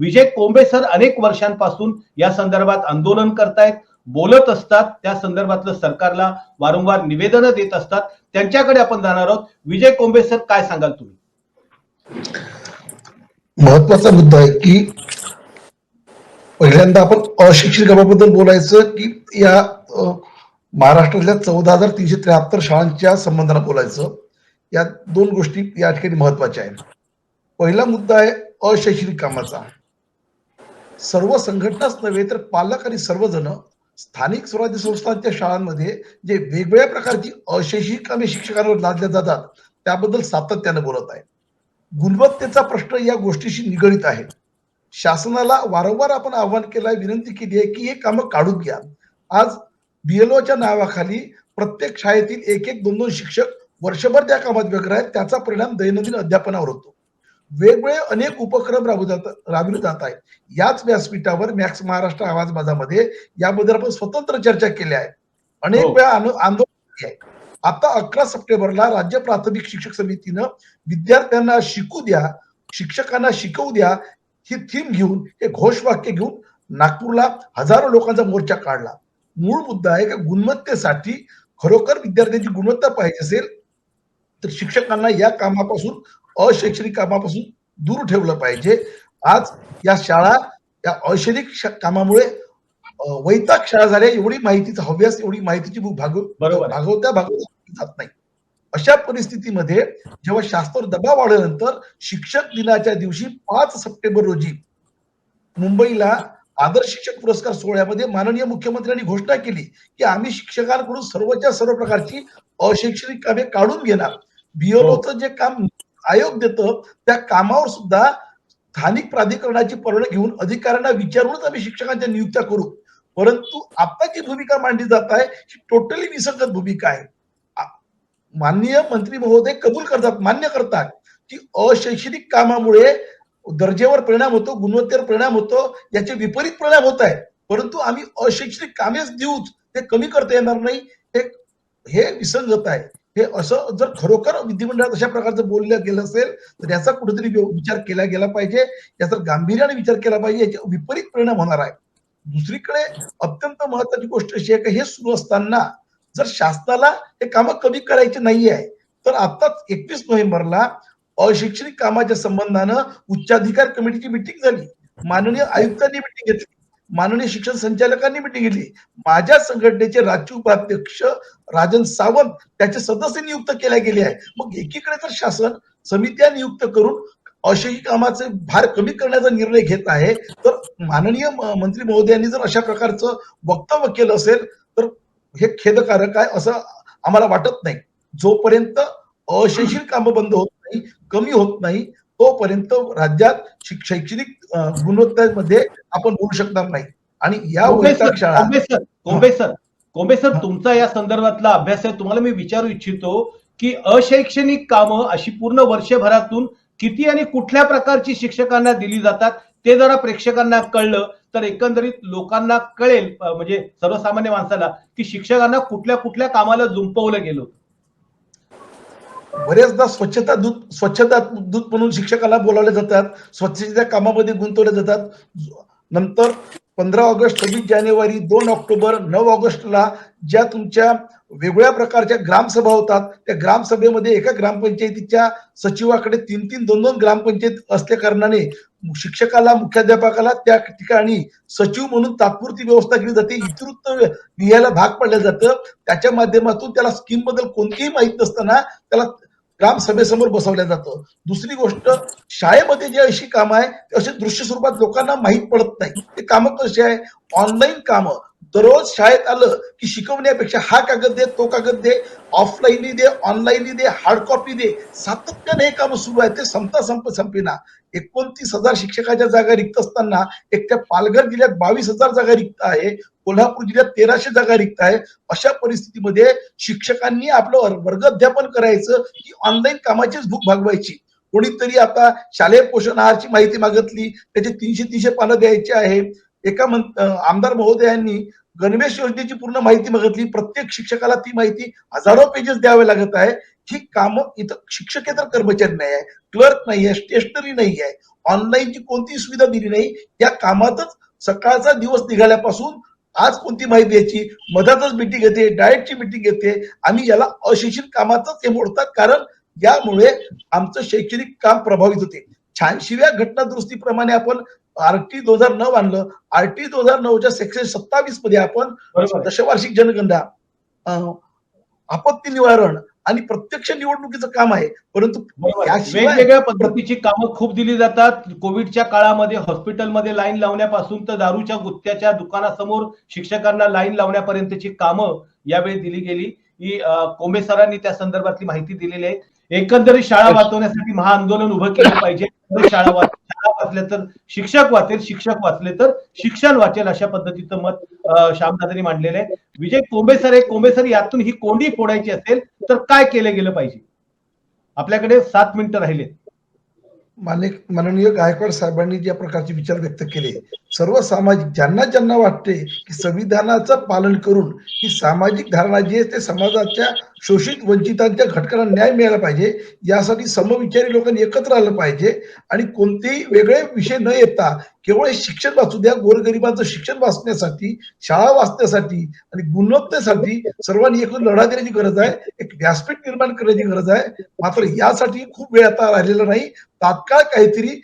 विजय कोंबे sir अनेक वर्षांपासून या संदर्भात आंदोलन करतायत बोलत असतात. त्या संदर्भातलं सरकारला वारंवार निवेदनं देत असतात. त्यांच्याकडे आपण जाणार आहोत. विजय कोंबे सर काय सांगाल तुम्ही? महत्त्वाचा मुद्दा आहे की पहिल्यांदा आपण अशिक्षित अशिक्षिताबद्दल बोलायचं की या महाराष्ट्रातल्या चौदा हजार तीनशे त्र्याहत्तर शाळांच्या संबंधानं बोलायचं. या दोन गोष्टी या ठिकाणी महत्त्वाच्या आहेत. पहिला मुद्दा आहे अशैक्षणिक कामाचा. सर्व संघटनाच नव्हे तर पालक आणि सर्वजण स्थानिक स्वराज्य संस्थांच्या शाळांमध्ये जे वेगवेगळ्या प्रकारची अशैक्षिक कामे शिक्षकांवर लादल्या जातात त्याबद्दल सातत्यानं बोलत आहे गुणवत्तेचा प्रश्न या गोष्टीशी निगडित आहे. शासनाला वारंवार आपण आव्हान केलंय विनंती केली आहे की हे कामं काढून घ्या. आज बीएलओच्या नावाखाली प्रत्येक शाळेतील एक एक दोन दोन शिक्षक वर्षभर त्या कामात व्यग्र आहेत त्याचा परिणाम दैनंदिन अध्यापनावर होतो. वेगवेगळे अनेक उपक्रम राबवले जात राबविले जात आहेत. याच व्यासपीठावर मॅक्स महाराष्ट्र आवाज माझामध्ये याबद्दल आपण स्वतंत्र चर्चा केली आहे. अनेक हो. वेळा आंदोलन केले आहे. आता अकरा सप्टेंबरला राज्य प्राथमिक शिक्षक समितीनं विद्यार्थ्यांना शिकू द्या शिक्षकांना शिकवू द्या ही थीम घेऊन हे घोषवाक्य घेऊन नागपूरला हजारो लोकांचा मोर्चा काढला. मूळ मुद्दा आहे का गुणवत्तेसाठी खरोखर विद्यार्थ्यांची गुणवत्ता पाहिजे असेल तर शिक्षकांना या कामापासून अशैक्षणिक कामापासून दूर ठेवलं पाहिजे. आज या शाळा या अशैक्षणिक कामामुळे वैताग शाळा झाल्या एवढी माहितीचा हव्यास एवढी माहितीची भागव. भागवत्या भागवत्या जात नाही. अशा परिस्थितीमध्ये जेव्हा शास्त्रावर दबाव वाढल्यानंतर शिक्षक दिनाच्या दिवशी पाच सप्टेंबर रोजी मुंबईला आदर्श शिक्षक पुरस्कार सोहळ्यामध्ये माननीय मुख्यमंत्र्यांनी घोषणा केली की आम्ही शिक्षकांकडून सर्वच्या सर्व प्रकारची अशैक्षणिक कामे काढून घेणार. बीएलओचं जे काम आयोग देतं त्या कामावर सुद्धा स्थानिक प्राधिकरणाची परवानगी घेऊन अधिकाऱ्यांना विचारूनच आम्ही शिक्षकांच्या नियुक्त्या करू. परंतु आता जी भूमिका मांडली जात आहे ही टोटली विसंगत भूमिका आहे. माननीय मंत्री महोदय कबूल करतात मान्य करतात की अशैक्षणिक कामामुळे दर्जेवर परिणाम होतो गुणवत्तेवर परिणाम होतो याचे विपरीत परिणाम होत आहेत. परंतु आम्ही अशैक्षणिक कामेच देऊच ते कमी करता येणार नाही हे हे विसंगत आहे. हे असं जर खरोखर विधिमंडळात अशा प्रकारचं बोललं गेलं असेल तर याचा कुठेतरी विचार केला गेला पाहिजे. याचा गांभीर्याने विचार केला पाहिजे. याच्या विपरीत परिणाम होणार आहे. दुसरीकडे अत्यंत महत्वाची गोष्ट अशी आहे की हे सुरू असताना जर शासनाला हे कामं कमी करायची नाही आहे तर आताच एकवीस नोव्हेंबरला अशैक्षणिक कामाच्या संबंधानं उच्चाधिकार कमिटीची मिटिंग झाली. माननीय आयुक्तांनी मिटिंग घेतली. माननीय शिक्षण संचालकांनी मिटिंग घेतली. माझ्या संघटनेचे राज्य उपाध्यक्ष राजन सावंत त्याचे सदस्य नियुक्त केले गेले आहे मग एकीकडे तर शासन समित्या नियुक्त करून अशैक्षणिक कामाचे भार कमी करण्याचा निर्णय घेत आहे. तर माननीय मंत्री महोदयांनी जर अशा प्रकारचं वक्तव्य केलं असेल तर हे खेदकारक आहे असं आम्हाला वाटत नाही. जोपर्यंत अशैक्षणिक कामं बंद होत नाही कमी होत नाही तोपर्यंत राज्यात शिक- शैक्षणिक गुणवत्तेमध्ये आपण बोलू शकणार नाही. आणि या वैताग शाळा कोंबे सर तुमचा या संदर्भातला अभ्यास आहे. तुम्हाला मी विचारू इच्छितो की अशैक्षणिक कामं अशी पूर्ण वर्षभरातून किती आणि कुठल्या प्रकारची शिक्षकांना दिली जातात ते जरा प्रेक्षकांना कळलं तर एकंदरीत लोकांना कळेल म्हणजे सर्वसामान्य माणसाला की शिक्षकांना कुठल्या कुठल्या कामाला जुंपवलं गेलं. बरेचदा स्वच्छता दूत स्वच्छता दूत म्हणून शिक्षकाला बोलावले जातात स्वच्छतेच्या कामामध्ये गुंतवले जातात. नंतर पंधरा ऑगस्ट सव्वीस जानेवारी दोन ऑक्टोबर नऊ ऑगस्टला ज्या तुमच्या वेगवेगळ्या प्रकारच्या ग्रामसभा होतात त्या ग्रामसभेमध्ये एका ग्रामपंचायतीच्या सचिवाकडे तीन तीन दोन दोन ग्रामपंचायत असल्या कारणाने शिक्षकाला मुख्याध्यापकाला त्या ठिकाणी सचिव म्हणून तात्पुरती व्यवस्था केली जाते. इतिवृत्त लिहायला भाग पडलं जातं. त्याच्या माध्यमातून त्याला स्कीमबद्दल कोणतीही माहीत नसताना त्याला ग्रामसभेसमोर बसवलं जातं. दुसरी गोष्ट शाळेमध्ये जे अशी कामं आहे ते असे दृश्य स्वरूपात लोकांना माहीत पडत नाही. ते कामं कशी आहे ऑनलाईन कामं. दररोज शाळेत आलं की शिकवण्यापेक्षा हा कागद दे तो कागद दे ऑफलाईन दे ऑनलाईन दे हार्ड कॉपी दे. सातत्याने हे काम सुरू आहे ते संपता संप संपेना. एकोणतीस हजार शिक्षकाच्या जागा रिक्त असताना एकट्या पालघर जिल्ह्यात बावीस हजार जागा रिक्त आहे. कोल्हापूर जिल्ह्यात तेराशे जागा रिक्त आहे. अशा परिस्थितीमध्ये शिक्षकांनी आपलं वर्ग अध्यापन करायचं की ऑनलाईन कामाचीच भूक भागवायची. कोणीतरी आता शालेय पोषण आहारची माहिती मागितली. त्याचे तीनशे तीनशे पानं द्यायची आहे. एका आमदार महोदयांनी गणवेश योजनेची पूर्ण माहिती बघितली प्रत्येक शिक्षकाला ती माहिती हजारो पेजेस द्यावे लागत आहे. ही कामं इथं शिक्षकेतर कर्मचारी नाही आहे क्लर्क नाही आहे स्टेशनरी नाही आहे. ऑनलाईनची कोणतीही सुविधा दिली नाही. या कामातच सकाळचा दिवस निघाल्यापासून आज कोणती माहिती द्यायची? मधातच मिटिंग घेते डायटची मिटिंग घेते आम्ही याला अशिक्षित कामातच हे मोडतात. कारण यामुळे आमचं शैक्षणिक काम प्रभावित होते. छानशिव्या घटना दुरुस्तीप्रमाणे आपण आरटी दोन हजार नऊ आणलं. आरटी दोन हजार नऊच्या सेक्शन सत्तावीसमध्ये आपण दशवार्षिक जनगणना आपत्ती निवारण आणि प्रत्यक्ष निवडणुकीचं काम आहे. परंतु वेगवेगळ्या पद्धतीची कामं खूप दिली जातात. कोविडच्या काळामध्ये हॉस्पिटलमध्ये लाईन लावण्यापासून तर दारूच्या गुत्त्याच्या दुकानासमोर शिक्षकांना लाईन लावण्यापर्यंतची कामं यावेळी दिली गेली. ही कोंबे सरांनी त्या संदर्भातली माहिती दिलेली आहे. एकंदरीत शाळा वाचवण्यासाठी महाआंदोलन उभं केलं पाहिजे. शाळा वाच शाळा तर शिक्षक वाचेल शिक्षक वाचले तर शिक्षण वाचेल अशा पद्धतीचं मत श्यामदादांनी मांडलेलं आहे. विजय कोंबेसर आहे कोंबे सर यातून ही कोंडी फोडायची असेल तर काय केलं गेलं पाहिजे? आपल्याकडे सात मिनिटं राहिले मान्य माननीय गायकवाड साहेबांनी ज्या प्रकारचे विचार व्यक्त केले सर्व सामाजिक ज्यांना ज्यांना वाटते की संविधानाचं पालन करून ही सामाजिक धारणा जी आहे ते समाजाच्या शोषित वंचितांच्या घटकांना न्याय मिळाला पाहिजे यासाठी समविचारी लोकांनी एकत्र आलं पाहिजे. आणि कोणतेही वेगळे विषय न येता केवळ शिक्षण वाचू द्या. गोरगरिबांचं शिक्षण वाचण्यासाठी शाळा वाचण्यासाठी आणि गुणवत्तेसाठी सर्वांनी एकूण लढा देण्याची गरज आहे एक व्यासपीठ निर्माण करण्याची गरज आहे. मात्र यासाठी खूप वेळ आता राहिलेला नाही. तात्काळ काहीतरी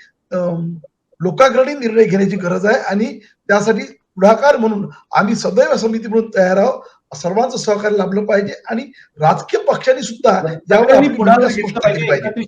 लोकाग्रणी निर्णय घेण्याची गरज आहे आणि त्यासाठी पुढाकार म्हणून आम्ही सदैव समिती म्हणून तयार आहोत. सर्वांचं सहकार्य लाभलं पाहिजे आणि राजकीय पक्षांनी सुद्धा यावर पुढाकार घेतला पाहिजे.